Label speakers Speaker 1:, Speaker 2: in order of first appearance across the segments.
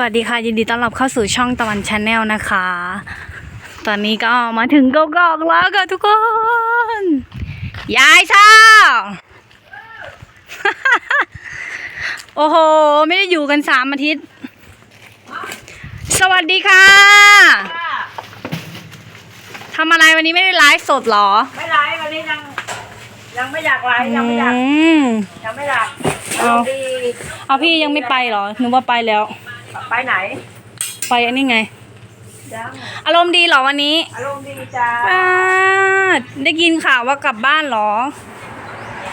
Speaker 1: สวัสดีค่ะ ยินดีต้อนรับเข้าสู่ช่องตะวันชาแนลนะคะ ตอนนี้ก็มาถึงกกอกแล้วค่ะทุกคน ยายช่างโอ้โห ไม่ได้อยู่กันสามอาทิตย์ สวัสดีค่ะทำอะไรวันนี้ไม่ได้ไลฟ์สดเหรอ
Speaker 2: ไม่ไลฟ์วันนี้ยังยังไม่อยากไลฟ์ยังไม่อยาก
Speaker 1: อืม
Speaker 2: ยังไม่อยาก
Speaker 1: เอา
Speaker 2: ดี
Speaker 1: เอาพี่ยังไม่ไปเหรอนึกว่าไปแล้ว
Speaker 2: ไปไหน
Speaker 1: ไปอันนี้ไง
Speaker 2: ยัง
Speaker 1: อารมณ์ดีเหรอวันนี้
Speaker 2: อารมณ์ดีจ้า
Speaker 1: ป้าดได้ยินข่าวว่ากลับบ้านเหรอ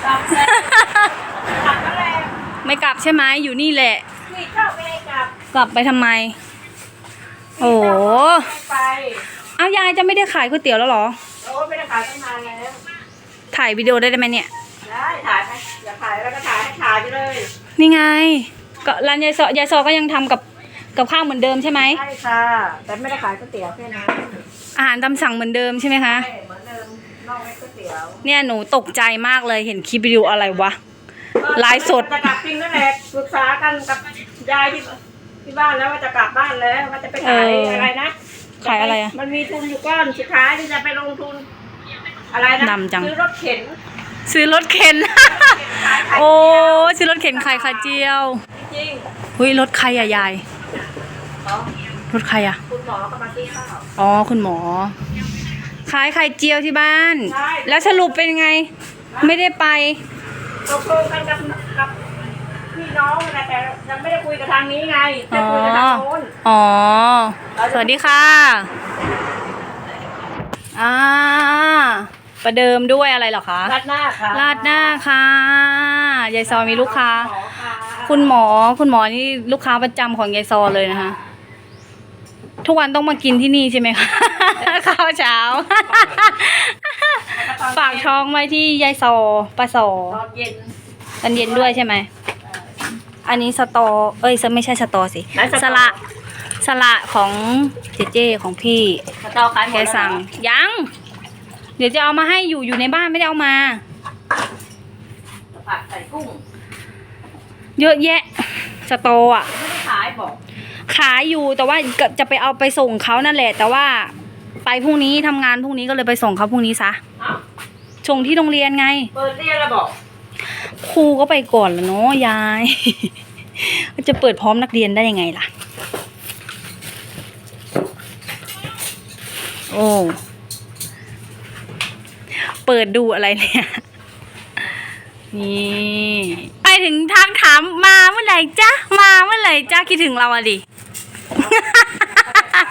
Speaker 2: กลับแล้วกลับแล้วแหละ
Speaker 1: ไม่กลับใช่ไหมอยู่นี่แหละ
Speaker 2: พี่เข้าไม่ได้กลับ
Speaker 1: กลับไปทำไม โอ้โห
Speaker 2: ไม่ไป
Speaker 1: เอายายจะไม่ได้ขายก๋วยเตี๋ยวแล้วเหรอ
Speaker 2: โอ้ไม่ได้ขายตั้งนานแล้ว
Speaker 1: ถ่ายวิดีโอได้ไหมเนี่ย
Speaker 2: ได้ถ่ายไหมอย่าถ่ายแล้วก็ถ่ายให้ถ่ายไปเลย
Speaker 1: นี่ไงก็ร้านยายซอยายซอก็ยังทำกับ กับข้าวเหมือนเดิมใช่ไหม
Speaker 2: ใช่ค่ะ แต่ไม่ได้ขายก๋วยเตี๋ยวแค่นั้น
Speaker 1: อาหารตามสั่งเหมือนเดิมใช่ไหมคะ
Speaker 2: ใช่เหมือนเดิมนอกไม่ก๋วยเตี๋ยว
Speaker 1: เนี่ยหนูตกใจมากเลยเห็นคลิปวิดีโออะไรวะ ไลฟ์สด
Speaker 2: จะกลับจริงนั่นแหละปรึกษากันกับยายที่ที่บ้านแล้วว่าจะกลับบ้านแล้วว่าจะไปขายอะไรนะ
Speaker 1: ขายอะไรอะ
Speaker 2: มันมีทุนอยู่ก้อนสุดท้ายที่จะไปลงทุน อะไรนะ
Speaker 1: ดำจัง
Speaker 2: ซื้อรถเข็น
Speaker 1: ซื้อรถเข็น
Speaker 2: ขายไข่
Speaker 1: โอ้ซื้อรถเข็นขายไข่เจียว
Speaker 2: จริง
Speaker 1: เฮ้ยรถใครอะยาย
Speaker 2: ๆเนาะ
Speaker 1: รถใครอะ
Speaker 2: คุณหมอก็มาซื้อข้าว
Speaker 1: อ๋อ คุณหมอ ขายไข่เจียวที่บ้าน
Speaker 2: ใช่
Speaker 1: แล้วสรุปเป็นไง ไม่ได้ไป
Speaker 2: ตกลงกันกับกับพี่น้องนะแต่ยังไม่ได้คุยกับทางนี้ไงจะ
Speaker 1: อ๋อ
Speaker 2: คุยกับทางโน้น
Speaker 1: อ๋อ สวัสดีค่ะ อ่า ประเดิมด้วยอะไรเหรอคะ
Speaker 2: ราดหน้าค่ะ
Speaker 1: ราดหน้าค่ะ ยายซอมีลูกค้า
Speaker 2: หมอค่ะ
Speaker 1: คุณหมอ คุณหมอนี่ลูกค้าประจำของยายซอเลยนะคะ ทุกวันต้องมากินที่นี่ใช่ไหมคะ ข้าวเช้า ฝากช่องไว้ที่ยายซอป้าซอ
Speaker 2: ตอนเย็น
Speaker 1: ตอนเย็นด้วยใช่ไหม อันนี้สตอ เอ้ยไม่ใช่สตอสิ
Speaker 2: ไหนสตอ
Speaker 1: สละ สละของเจเจของพี่
Speaker 2: สตอขายหม
Speaker 1: แก
Speaker 2: ดแล้วเหรอ
Speaker 1: สั่ง ยัง เดี๋ยวจะเอามาให้อยู่อยู่ในบ้านไม่ได้เอามา
Speaker 2: ผัดใส่กุ้ง
Speaker 1: เยอะแยะ สตออะ
Speaker 2: ไม่ได้ขายบอก
Speaker 1: ขายอยู่แต่ว่าก็จะไปเอาไปส่งเขานั่นแหละ แต่ว่าไปพรุ่งนี้ทำงานพรุ่งนี้ก็เลยไปส่งเขาพรุ่งนี้ซะ
Speaker 2: เอ้า
Speaker 1: ส่งที่โรงเรียนไง
Speaker 2: เปิดเรียนแล้วบอก
Speaker 1: ครูก็ไปก่อนแล้วเนาะยาย จะเปิดพร้อมนักเรียนได้ยังไงล่ะ โอ้เปิดดูอะไรเนี่ย นี่ ไปถึงทักถามมาเมื่อไหร่จ๊ะ มาเมื่อไหร่จ๊ะคิดถึงเราอะดิ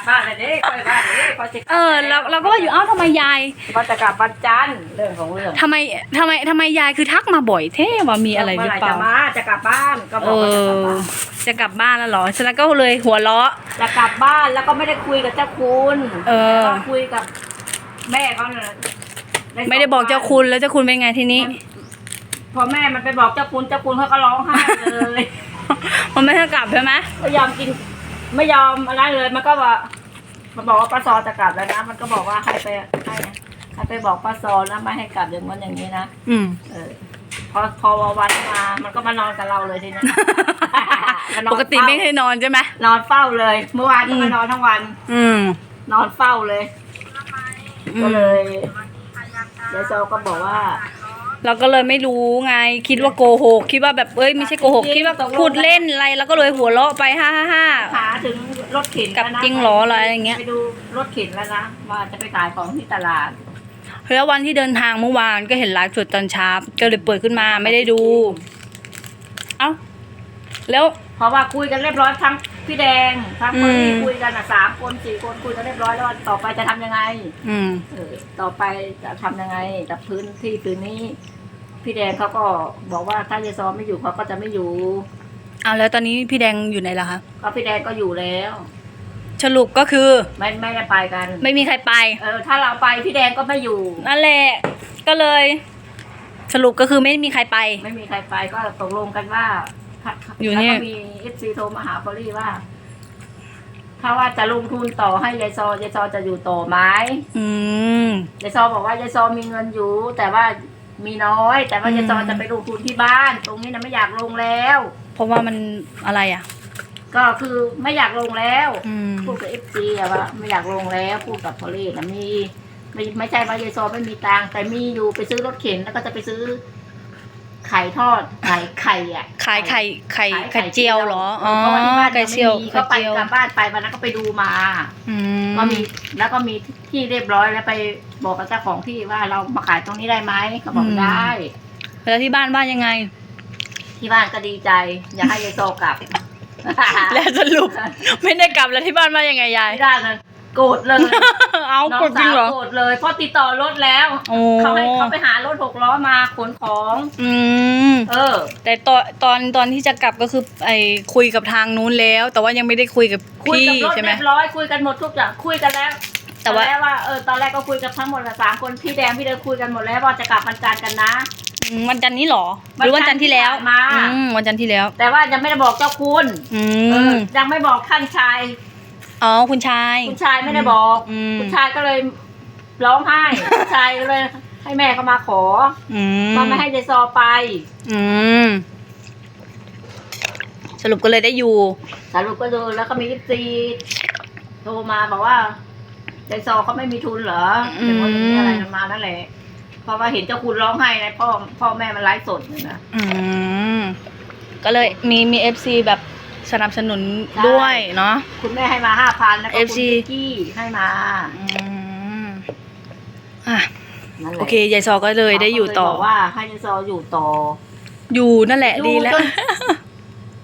Speaker 2: บ้านเลยเด้คอยบ้านเลยเด้เขาจะกลับ
Speaker 1: เออเราเราก็ว่าอยู่เอ้าทำไมยาย
Speaker 2: เขาจะกลับวันจันทร์เรื่องของเรื่อง
Speaker 1: ทำไมทำไมทำไมยายคือทักมาบ่อยเท่ว่ามีอะไรหรือเปล่า
Speaker 2: มื่ไหจะมาจะกลับบ้านก็บ
Speaker 1: เอ
Speaker 2: อกว่าจะกลับ
Speaker 1: อ
Speaker 2: บ้าน
Speaker 1: จะกลับบ้านแล้วเหรอฉะนั้นก็เลยหัวเราะ
Speaker 2: จะกลับบ้านแล้วก็ไม่ได้คุยกับเจ้าคุณ
Speaker 1: เออ
Speaker 2: ก็คุยกับแม่เขาเนี่ย
Speaker 1: ไม่ได้บอกเจ้าคุณแล้วเจ้าคุณเป็นไงทีนี้
Speaker 2: พอแม่มันไปบอกเจ้าคุณเจ้าคุณเขาก็ร้องไห้เลย
Speaker 1: มันไม่ให้กลับใช่ไหม
Speaker 2: ไม่ยอมกิน ไม่ยอมอะไรเลย มันก็ว่ามันบอกว่าป้าซอจะกลับแล้วนะ มันก็บอกว่าให้ไปให้นะให้ไปบอกป้าซอนะไม่ให้กลับอย่างนั้นอย่างนี้นะ
Speaker 1: อืม
Speaker 2: เออ พอพอวันมา มันก็มานอนกับเราเลยทีเนี้ยมานอน
Speaker 1: ปกติไม่เคยนอนใช่ไหม
Speaker 2: นอนเฝ้าเลย เมื่อวานก็มานอนทั้งวัน
Speaker 1: อืม
Speaker 2: นอนเฝ้าเลย
Speaker 1: อื
Speaker 2: ก็
Speaker 1: ม
Speaker 2: เลยยายโซก็บอกว่า
Speaker 1: เราก็เลยไม่รู้ไงคิดว่าโกหกคิดว่าแบบเอ้ยไม่ใช่โกหกคิดว่าพูดเล่นอะไรแล้วก็เลยหัวเราะไปฮ่าฮ่าฮ่า
Speaker 2: หาถึงรถเข็น
Speaker 1: กลับ
Speaker 2: แล้วนะ
Speaker 1: จริงเหรออะไรอย่างเงี้ย
Speaker 2: ไปดูรถเข็นแล้วนะว่าจะไปขายของที่ตลาด
Speaker 1: แล้ววันที่เดินทางเมื่อวานก็เห็นไลฟ์สดตอนเช้าก็เลยเปิดขึ้นมาไม่ได้ดู เอ้าแล้ว
Speaker 2: เพราะว่าคุยกันเรียบร้อยทั้งพี่แดงทั้งคนที่
Speaker 1: อืม
Speaker 2: คุยกันอะสามคนสี่คนคุยกันเรียบร้อยแล้วว่าต่อไปจะทำยังไง
Speaker 1: อืม
Speaker 2: เออต่อไปจะทำยังไงกับพื้นที่พื้นนี้ พี่แดงเขาก็บอกว่าถ้ายายซอไม่อยู่เขาก็จะไม่อยู่
Speaker 1: เอาแล้วตอนนี้พี่แดงอยู่ไหนล่ะคะ
Speaker 2: ก็พี่แดงก็อยู่แล้ว
Speaker 1: สรุปก็คือ
Speaker 2: ไม่ไม่ได้ไปกัน
Speaker 1: ไม่มีใครไป
Speaker 2: เออถ้าเราไปพี่แดงก็ไม่อยู่
Speaker 1: นั่นแหละก็เลย สรุปก็คือไม่มีใครไป
Speaker 2: ไม่มีใครไปก็ตกลงกันว่า
Speaker 1: อยู่
Speaker 2: แล้ว
Speaker 1: เนี่
Speaker 2: ก็
Speaker 1: ย
Speaker 2: มีเอฟซีโทรมาหาพอลลี่ว่า ถ้าว่าจะลงทุนต่อให้ยายซอยายซอจะอยู่ต่อไหม
Speaker 1: อืม
Speaker 2: ยายซอบอกว่ายายซอมีเงินอยู่ แต่ว่า มีน้อย แต่ว่า
Speaker 1: อืม
Speaker 2: ยายซอจะไปลงทุนที่บ้าน ตรงนี้นะไม่อยากลงแล้ว
Speaker 1: เพราะว่ามันอะไรอะ
Speaker 2: ก็คือไม่อยากลงแล้ว
Speaker 1: อืม
Speaker 2: พูดกับเอฟซีอะว่าไม่อยากลงแล้วพูดกับพอลลี่นะมีไม่ไม่ใช่ว่ายายซอไม่มีตังค์แต่มีอยู่ไปซื้อรถเข็นแล้วก็จะไปซื้อ ไข่ทอดไข่ไข่อะ
Speaker 1: ขายไข่ไข่ไข่เจียวเหรออ๋อ
Speaker 2: เพราะว่าที่บ้าน
Speaker 1: ไข่
Speaker 2: ยัง
Speaker 1: เจียว
Speaker 2: ไม่มี
Speaker 1: ไข่
Speaker 2: ก็ไป
Speaker 1: เจียว
Speaker 2: กลับบ้านไปวันนั้นก็ไปดูมา
Speaker 1: อืม
Speaker 2: ก็มีแล้วก็มีที่เรียบร้อยแล้วไปบอกกับเจ้าของที่ว่าเรามาขายตรงนี้ได้ไหมเขาบอกได้
Speaker 1: แล้วที่บ้านบ้านยังไง
Speaker 2: ที่บ้านก็ดีใจ อยากให้ยายโซกลับ
Speaker 1: แล้วสรุป ไม่ได้กลับแล้วที่บ้านว่ายังไงยาย
Speaker 2: ไม่ได้เลย โกรธเลย
Speaker 1: เอา
Speaker 2: น้อง
Speaker 1: กดจริ
Speaker 2: สางว
Speaker 1: เหรอ
Speaker 2: โกรธเลยเพราะติดต่อรถแล้ว
Speaker 1: โอ้
Speaker 2: เขาให้เขาไปหารถหกล้อมาขนของ
Speaker 1: อืม
Speaker 2: เออ
Speaker 1: แต่ตอนตอนตอนที่จะกลับก็คือไอ้คุยกับทางนู้นแล้ว แต่ว่ายังไม่ได้คุยกับ
Speaker 2: คุย
Speaker 1: พี่
Speaker 2: กับรถ
Speaker 1: ใช่ไหม
Speaker 2: เรียบร้อยคุยกันหมดทุกอย่างคุยกันแล้ว
Speaker 1: แต่ว่า
Speaker 2: ตอนแรกว่าเออตอนแรกก็คุยกับทั้งหมดละสามคนพี่แดงพี่เดินคุยกันหมดแล้วว่าจะกลับวันจันทร์กันนะ
Speaker 1: อืมวันจันทร์นี้เหรอ หรือวันจันทร์ที่แล้ว
Speaker 2: มา
Speaker 1: อืมวันจันทร์ที่แล้ว
Speaker 2: แต่ว่ายังไม่ได้บอกเจ้าคุณ
Speaker 1: อื
Speaker 2: เอ
Speaker 1: ม
Speaker 2: อยังไม่บอกท่านชาย
Speaker 1: อ๋อคุณชาย
Speaker 2: คุณชายไม่ได้บอก
Speaker 1: อืม
Speaker 2: คุณชายก็เลยร้องไห้คุณชายก็เลย ให้แม่เขามาขอ
Speaker 1: อืม
Speaker 2: มาไม่ให้เจซอไป
Speaker 1: อืมสรุปก็เลยได้อยู่
Speaker 2: สรุปก็ดูแล้วก็มีซีโทรมาบอกว่าเจซอเขาไม่มีทุนเหรอ
Speaker 1: อืม
Speaker 2: หรือว่าอย่างนี้อะไรประมาณนั่นแหละเพราะว่าเห็นเจ้าคุณร้องไห้นะพ่อพ่อแม่มันไลฟ์สดอยู่นะ
Speaker 1: อืมก็เลยมีมีเอฟซีแบบ สนับสนุน
Speaker 2: ใช่
Speaker 1: ด้วยเนาะ
Speaker 2: คุณแม่ให้มาห้าพันแล้วก็คุณ
Speaker 1: FC
Speaker 2: พิกกี้ให้มา
Speaker 1: อืมอะ
Speaker 2: นั่นแหละ
Speaker 1: โอเคยายซอก็เลยได้อยู่ต่อ
Speaker 2: เขาก็เลบกว่าให้เจซออยู่ต่อ
Speaker 1: อยู่นั่นแหละ
Speaker 2: อยู่
Speaker 1: ดีแล้ว
Speaker 2: จน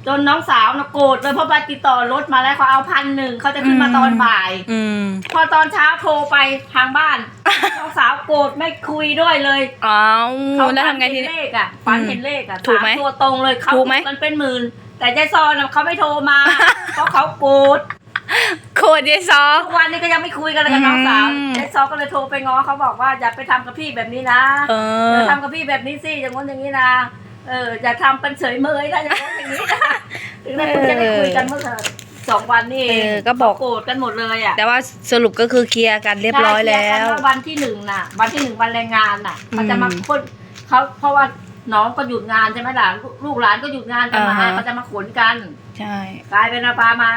Speaker 2: จนน้องสาวนะโกรธเลยเพราะไปติดต่อรถมาแล้วเขาเอาพันหนึ่งเขาจะขึ้นมา
Speaker 1: อืม
Speaker 2: ตอนบ่าย
Speaker 1: อืม
Speaker 2: พอตอนเช้าโทรไปทางบ้าน น้องสาวโกรธไม่คุยด้วยเลย
Speaker 1: อ้าว
Speaker 2: เขา
Speaker 1: แล้วทำไงที
Speaker 2: ฝัน
Speaker 1: นี้
Speaker 2: เห็นเลขอะฝันเห็นเลขอะ
Speaker 1: ถูกไหม
Speaker 2: สาตัวตรงเลยเขา
Speaker 1: ถูกไหม
Speaker 2: มันเป็นหมื่น แต่ใจซอนน่ะเขาไม่โทรมา เพราะเขาโกรธ
Speaker 1: โคตรยายซอ
Speaker 2: ทุกวันนี้ก็ยังไม่คุยกันเลยกับน้องสาว
Speaker 1: อืม
Speaker 2: ใจซอก็เลยโทรไปง้อเขาบอกว่าอย่าไปทำกับพี่แบบนี้นะ
Speaker 1: เอ
Speaker 2: อ
Speaker 1: อ
Speaker 2: ย่าทำกับพี่แบบนี้สิอย่างง้นอย่างนี้นะเอออย่าทำเป็นเฉยเมยนะอย่างง้นอย่างนี้นะถึงได้เพิ่งจะได้คุยกันเมื่อสองวันนี่เอง
Speaker 1: เออก็บอก
Speaker 2: โกรธกันหมดเลยอะ
Speaker 1: แต่ว่าสรุปก็คือเคลียร์กันเรียบร้อยแล้
Speaker 2: ใช่เคร์กัน
Speaker 1: ว
Speaker 2: ว่าวันที่หนึ่งน่ะ วันที่หนึ่งวันแรงงานน่ะ
Speaker 1: อืม
Speaker 2: เขาจะมาคนเขาเพราะว่า น้องก็หยุดงานใช่ไหมล่ะลูกลูกหลานก็หยุดงานกันมา
Speaker 1: อ่าฮะ
Speaker 2: เขาจะมาขนกัน
Speaker 1: ใช่
Speaker 2: กลายเป็นอาปามา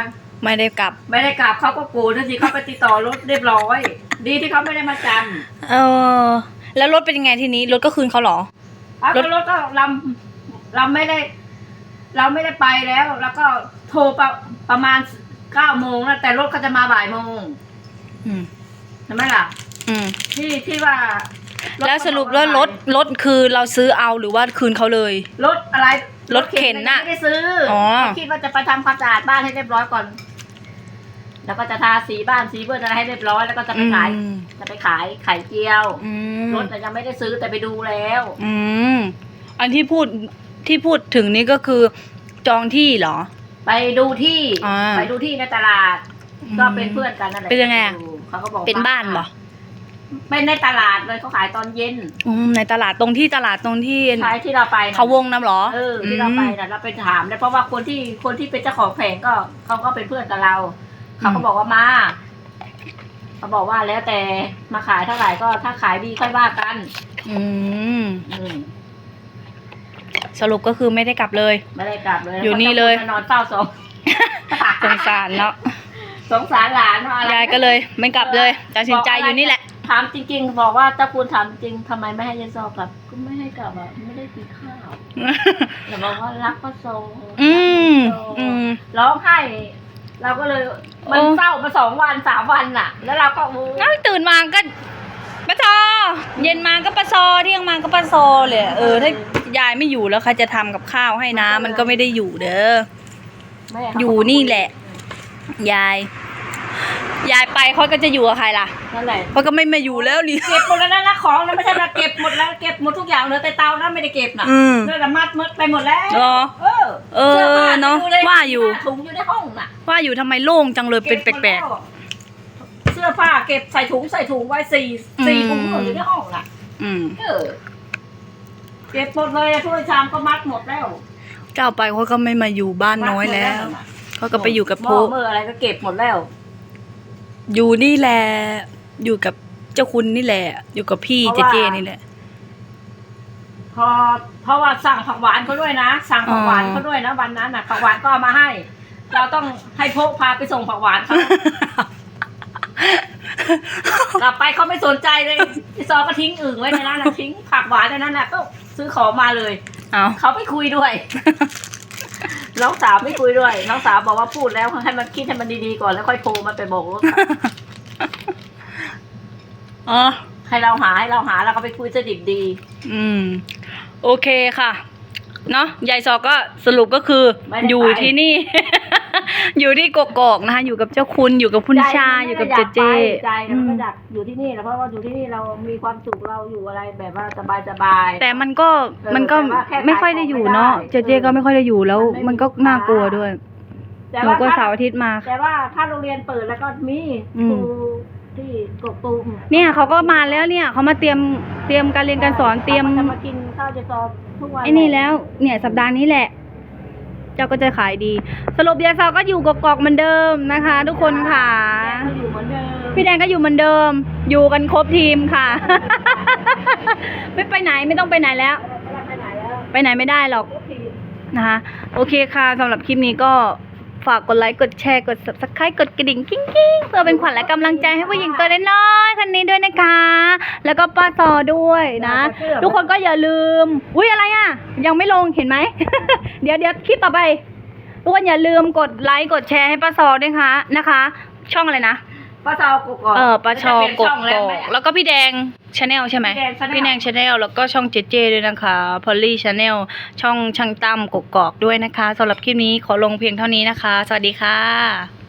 Speaker 1: ไม่ได้กลับ
Speaker 2: ไม่ได้กลับเขาก็โกรธทันทีเขาไปติดต่อรถเรียบร้อย ดีที่เขาไม่ได้มาจ
Speaker 1: เออ แล้วรถเป็นยังไงทีนี้ รถก็คืนเขาเหรอำ
Speaker 2: เอา
Speaker 1: รถ
Speaker 2: รถก็เราเราไม่ได้ เราไม่ได้ไปแล้ว แล้วก็โทรประประมาณเก้าโมงแล้วแต่รถเขาจะมาบ่ายโมง
Speaker 1: อืม
Speaker 2: ใช่ไหมล่ะ
Speaker 1: อืม
Speaker 2: ที่ที่ว่า
Speaker 1: แล้วสรุปว่ารถรถคือเราซื้อเอาหรือว่าคืนเขาเลย
Speaker 2: รถอะไร
Speaker 1: รถเข็นน่ะ
Speaker 2: ไม่ได้ซื้ออ
Speaker 1: อ
Speaker 2: คิดว่าจะไปทำความสะอาดบ้านให้เรียบร้อยก่อน แล้วก็จะทาสีบ้านสีเบอร์อะไรให้เรียบร้อย แล้วก็จะไปขาย
Speaker 1: อืม
Speaker 2: จะไปขายไข่เจียว
Speaker 1: อืม
Speaker 2: รถแต่ยังไม่ได้ซื้อแต่ไปดูแล้ว
Speaker 1: อืมอันที่พูดที่พูดถึงนี้ก็คือจองที่เหรอ
Speaker 2: ไปดูที่
Speaker 1: อ่า
Speaker 2: ไปดูที่ในตลาด ก็เป็นเพื่อนกันนั่นแหละ
Speaker 1: เป็นยังไงอะ
Speaker 2: ปดูเขาก็บอก
Speaker 1: เป็นบ้านเหรอ
Speaker 2: เป็นในตลาดเลยเขาขายตอนเย็น
Speaker 1: อืมในตลาดตรงที่ตลาดตรงที่
Speaker 2: ใช่ที่เราไปน่ะ
Speaker 1: เขาวงน้ำเหรอ
Speaker 2: เออที่เราไปน่ะเราไปถามเลยเพราะว่าคนที่คนที่เป็นเจ้าของแผงก็เขาก็เป็นเพื่อนกับเราเขาก็บอกว่ามาเขาบอกว่าแล้วแต่มาขายเท่าไหร่ก็ถ้าขายดีค่อยว่ากัน
Speaker 1: อืม
Speaker 2: อืม
Speaker 1: สรุปก็คือไม่ได้กลับเลย
Speaker 2: ไม่ได้กลับเลย
Speaker 1: อยู่นี่เลย
Speaker 2: พราะจ้าคุณมานอนเฝ้าสอง
Speaker 1: สงสารเนาะ
Speaker 2: สงสารหลานเพราะอะไร
Speaker 1: ยายก็เลย ไม่กลับเลยตัดสินใจอยู่นี่แหละ
Speaker 2: ถามจริงๆ บอกว่าเจ้าคุณถามจริงทำไมไม่ให้ยายซอกลับ ก็ไม่ให้กลับอะไม่ได้กินข้าวแต่บอกว่ารักพระโซ
Speaker 1: อืมอืม
Speaker 2: ร้องไห้เราก็เลยมัน
Speaker 1: โอ้
Speaker 2: เศร้ามาสองวันสามวันน่ะ แล้วเราก็โอ้
Speaker 1: งั้นตื่นมาก็ปะซอเย็นมาก็ปะซอเที่ยงมาก็ปะซอเลยเออถ้ายายไม่อยู่แล้วใครจะทำกับข้าวให้นะ มันก็ไม่ได้อยู่เด้อ
Speaker 2: แม่เขา
Speaker 1: อยู่นี่แหละ ยาย ยายไปเขาก็จะอยู่กับใครล่ะ
Speaker 2: นั่นแหละ
Speaker 1: เขาก็ไม่มาอยู่แล้วนี่
Speaker 2: เก็บหมดแล้วนะนะของนะไม่ใช่นะเก็บหมดแล้วเก็บหมดทุกอย่างเหลือแต่เตานะไม่ได้เก็บน่ะ
Speaker 1: อืม
Speaker 2: เนื้อละมัดหมดไปหมดแล้ว
Speaker 1: เหรอ
Speaker 2: เออ
Speaker 1: เออ
Speaker 2: สื้ผ้
Speaker 1: เนอะ
Speaker 2: ดูล
Speaker 1: ว่าอยู่
Speaker 2: ถุงอยู่ในห้องน่ะ
Speaker 1: ว่าอยู่ทำไมโล่งจังเลยเป็นแปลก
Speaker 2: ๆเสื้อผ้าเก็บใส่ถุงใส่ถุงไว้สี่สี่ถุงอยู่ในห้องน่ะ
Speaker 1: ๆอืม
Speaker 2: เออเก็บหมดเลยถ้วยชามก็มัดหมดแล้ว
Speaker 1: เจ้าไปเขาก็ไม่มาอยู่บ้านน้อยแล้วเขาก็ไปอยู่กับ
Speaker 2: หม้
Speaker 1: พู
Speaker 2: อเมื่ออะไรก็เก็บหมดแล้ว
Speaker 1: อยู่นี่แหละ อยู่กับเจ้าคุณนี่แหละ อยู่กับพี่เจเจนี่แหละ
Speaker 2: พอเพราะว่าสั่งผักหวานเขาด้วยนะ สั่งผักหวาน
Speaker 1: อ๋อ
Speaker 2: เขาด้วยนะวันนั้นน่ะผักหวานก็เอามาให้ เราต้องให้พกพาไปส่งผักหวานเขากลับไปเขาไม่สนใจเลยไอ้ซอก็ทิ้งอึ่งไว้ในนั้นนะทิ้งผักหวานในนั้นน่ะก็ซื้อของมาเลย
Speaker 1: เอา
Speaker 2: เขาไม่คุยด้วย น้องสาวไม่คุยด้วย น้องสาวบอกว่าพูดแล้วให้มันคิดให้มันดีๆก่อนแล้วค่อยโทรมาไปบอกว่า
Speaker 1: อ๋อ
Speaker 2: ให้เราหาให้เราหาแล้วก็ไปคุยสดิบดี
Speaker 1: อืม โอเคค่ะ เนาะยายซอก็สรุปก็คือ
Speaker 2: ไม่ได้ไป
Speaker 1: อยู่ที่นี่ อยู่ที่กกอกนะคะ อยู่กับเจ้าคุณอยู่กับคุณชาอยู่กับเจเจ
Speaker 2: ใจเรา
Speaker 1: อืม
Speaker 2: ก็อยากอยู่ที่นี่แหละเพราะว่าอยู่ที่นี่เรามีความสุขเราอยู่อะไรแบบว่าสบายสบายๆ
Speaker 1: แต่มันก็
Speaker 2: เออ
Speaker 1: มันก็
Speaker 2: แต่ว่าแค่
Speaker 1: ไม่ค่อยได้อยู่เนาะ
Speaker 2: ขายของไม่
Speaker 1: เจ
Speaker 2: ได้
Speaker 1: เจก็ไม่ค่อยได้อยู่แล้ว
Speaker 2: มันไม่มี
Speaker 1: มันก็
Speaker 2: ลูกค้า
Speaker 1: น่ากลัวด้วย
Speaker 2: แต่
Speaker 1: หนู
Speaker 2: ว่า
Speaker 1: ก็
Speaker 2: ถ้า
Speaker 1: เสาร์อาทิตย์มา
Speaker 2: แต่ว่าถ้าโรงเรียนเปิดแล้วก็มี
Speaker 1: อืม
Speaker 2: ครูที่กกตูม
Speaker 1: เนี่ยเขาก็มาแล้วเนี่ยเขามาเตรียมเตรียมการเรียนการสอนเตรียม
Speaker 2: ขาจะมากินข้าวจะสอบทุกวัน
Speaker 1: ไอ้นี่แล้ว เนี่ยสัปดาห์นี้แหละ เจ้าก็จะขายดี สรุปยายซอก็อยู่กกอกเหมือนเดิมนะคะ ทุกคนค่ะ
Speaker 2: แม่ก็อยู่เหมือนเดิม
Speaker 1: พี่แดงก็อยู่เหมือนเดิม อยู่กันครบทีมค่ะ ไม่ไปไหนไม่ต้องไปไหนแล้ว
Speaker 2: ไปไหนแล้ว
Speaker 1: ไปไหนไม่ได้หรอก
Speaker 2: ทุกที
Speaker 1: นะคะ โอเคค่ะสำหรับคลิปนี้ก็ ฝากกดไลค์ กดแชร์ กด subscribe กดกระดิ่งกิ้งกิ้งเพื่อเป็นขวัญและกำลังใจให้ผู้หญิงตัวน้อยๆคนนี้ด้วยนะคะ แล้วก็ป้าซอด้วยนะ ทุกคนก็อย่าลืม อุ้ยอะไรอะ ยังไม่ลงเห็นไหม เดี๋ยวเดี๋ยวคลิปต่อไปทุกคนอย่าลืมกดไลค์ กดแชร์ให้ป้าซอด้วยค่ะนะคะ ช่องอะไรนะ
Speaker 2: ป้าซอกกอก
Speaker 1: เออป้าชอ
Speaker 2: จะเปลี่ยน
Speaker 1: กก
Speaker 2: ช่องแล้ว
Speaker 1: อก
Speaker 2: ไหม
Speaker 1: แล้วก็พี่แดงชาแนลใช่ไหม
Speaker 2: พี่แดง Channel
Speaker 1: พี่แดงชาแนลแล้วก็ช่องเจเจด้วยนะคะพอลลี่ชาแนลช่องช่างตั้มกกอกด้วยนะคะสำหรับคลิปนี้ขอลงเพียงเท่านี้นะคะ สวัสดีค่ะ